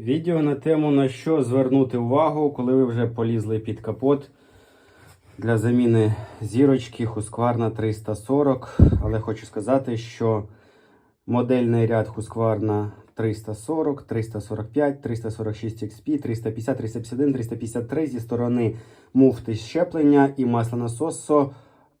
Відео на тему на що звернути увагу, коли ви вже полізли під капот для заміни зірочки Husqvarna 340. Але хочу сказати, що модельний ряд Husqvarna 340, 345, 346 XP, 350, 351, 353 зі сторони муфти щеплення і маслонасосу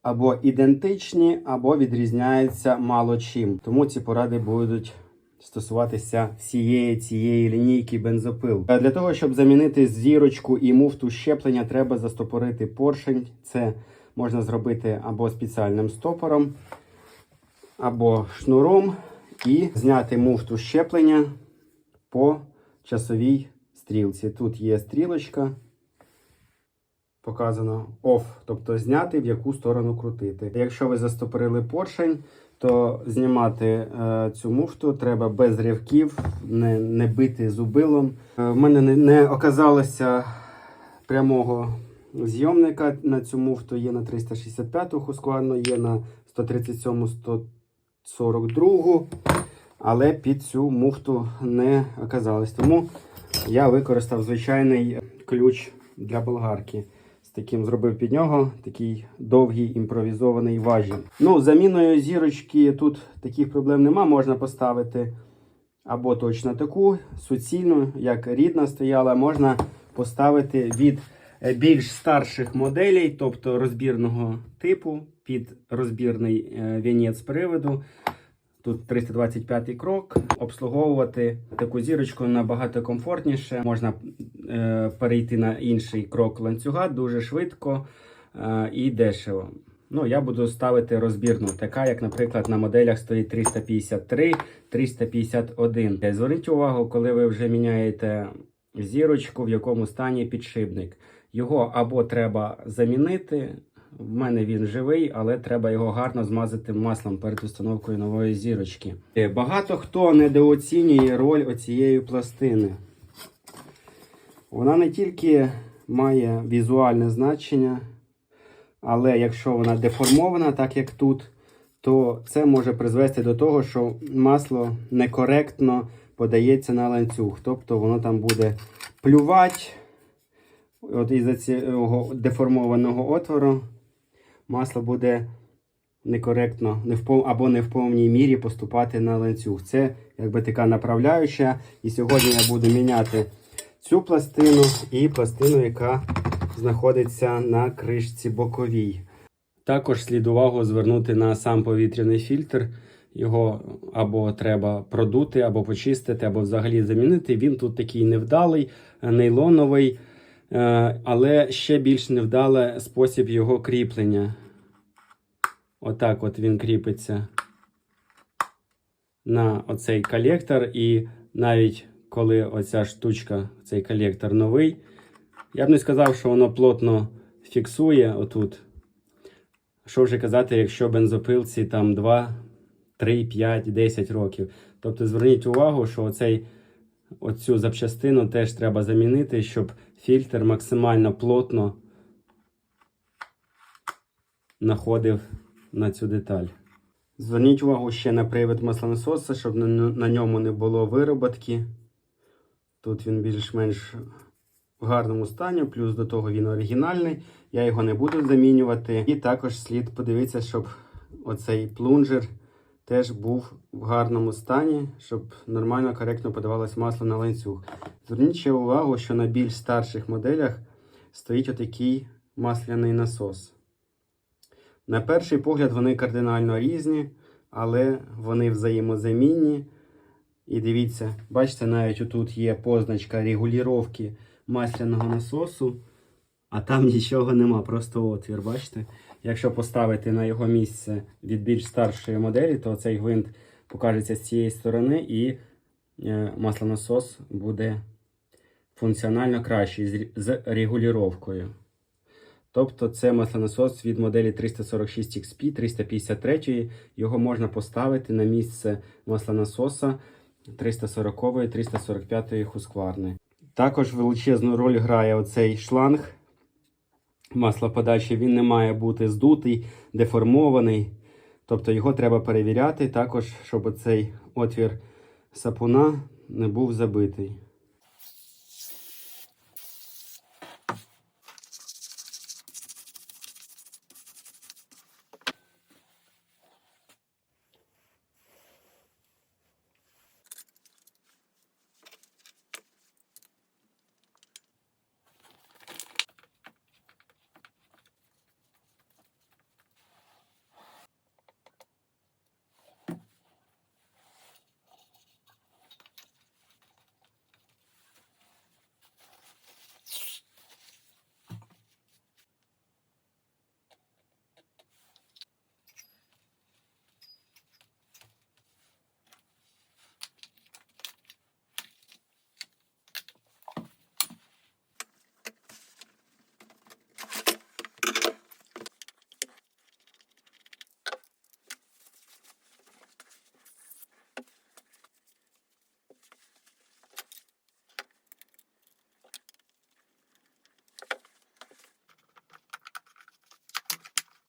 або ідентичні, або відрізняються мало чим. Тому ці поради будуть стосуватися всієї цієї лінійки бензопил. Е, Для того, щоб замінити зірочку і муфту щеплення, треба застопорити поршень. Це можна зробити або спеціальним стопором, або шнуром, і зняти муфту щеплення по часовій стрілці. Тут є стрілочка. Показано off, тобто зняти в яку сторону крутити. Якщо ви застопорили поршень, то знімати е, цю муфту треба без ривків, не, не бити зубилом. Е, мене не, не оказалося прямого зйомника на цю муфту. Є на 365-ту Husqvarna, є на 137 142 але під цю муфту не оказалось. Тому я використав звичайний ключ для болгарки. Таким зробив під нього такий довгий імпровізований важіль. Ну, заміною зірочки тут таких проблем нема. Можна поставити або точно таку суцільну, як рідна стояла, можна поставити від е, більш старших моделей, тобто розбірного типу, під розбірний е, вінець приводу. Тут 325 крок. Обслуговувати таку зірочку набагато комфортніше. Можна перейти на інший крок ланцюга дуже швидко е, і дешево. Ну, я буду ставити розбірну, така, як, наприклад, на моделях стоїть 353, 351. Е, Зверніть увагу, коли ви вже міняєте зірочку, в якому стані підшипник. Його або треба замінити. В мене він живий, але треба його гарно змазати маслом перед установкою нової зірочки. Е, Багато хто недооцінює роль оцієї пластини. Вона не тільки має візуальне значення, але якщо вона деформована, так як тут, то це може призвести до того, що масло некоректно подається на ланцюг. Тобто воно там буде плювати от із цього деформованого отвору масло буде некоректно не в або не в повній мірі поступати на ланцюг. Це якби така направляюча. І сьогодні я буду міняти цю пластину і пластину, яка знаходиться на кришці боковій. Також слід увагу звернути на сам повітряний фільтр. Його або треба продути, або почистити, або взагалі замінити. Він тут такий невдалий, нейлоновий. Е, але ще більш невдалий спосіб його кріплення. Отак от він кріпиться на оцей колектор. І навіть коли оця штучка, цей колектор новий, я б не сказав, що воно плотно фіксує отут. Що вже казати, якщо бензопилці там 2, 3, 5, 10 років. Тобто зверніть увагу, що оцей Оцю запчастину теж треба замінити, щоб фільтр максимально плотно находив на цю деталь. Зверніть увагу ще на привід маслонасоса, щоб на, ньому не було вироботки. Тут він більш-менш в гарному стані, плюс до того він оригінальний. Я його не буду замінювати. І також слід подивитися, щоб оцей плунжер теж був в гарному стані, щоб нормально, коректно подавалось масло на ланцюг. Зверніть ще увагу, що на більш старших моделях стоїть отакий масляний насос. На перший погляд, вони кардинально різні, але вони взаємозамінні. І дивіться, бачите, навіть отут є позначка регулювання масляного насосу, а там нічого нема, просто отвір, бачите? Якщо поставити на його місце від більш старшої моделі, то цей гвинт покажеться з цієї сторони, і е, маслонасос буде функціонально кращий з, регулюванням. Тобто це маслонасос від моделі 346 XP 353. Його можна поставити на місце маслонасоса 340 345 хускварни. Також величезну роль грає оцей шланг маслоподачі. Він не має бути здутий, деформований. Тобто його треба перевіряти також, щоб цей отвір сапуна не був забитий.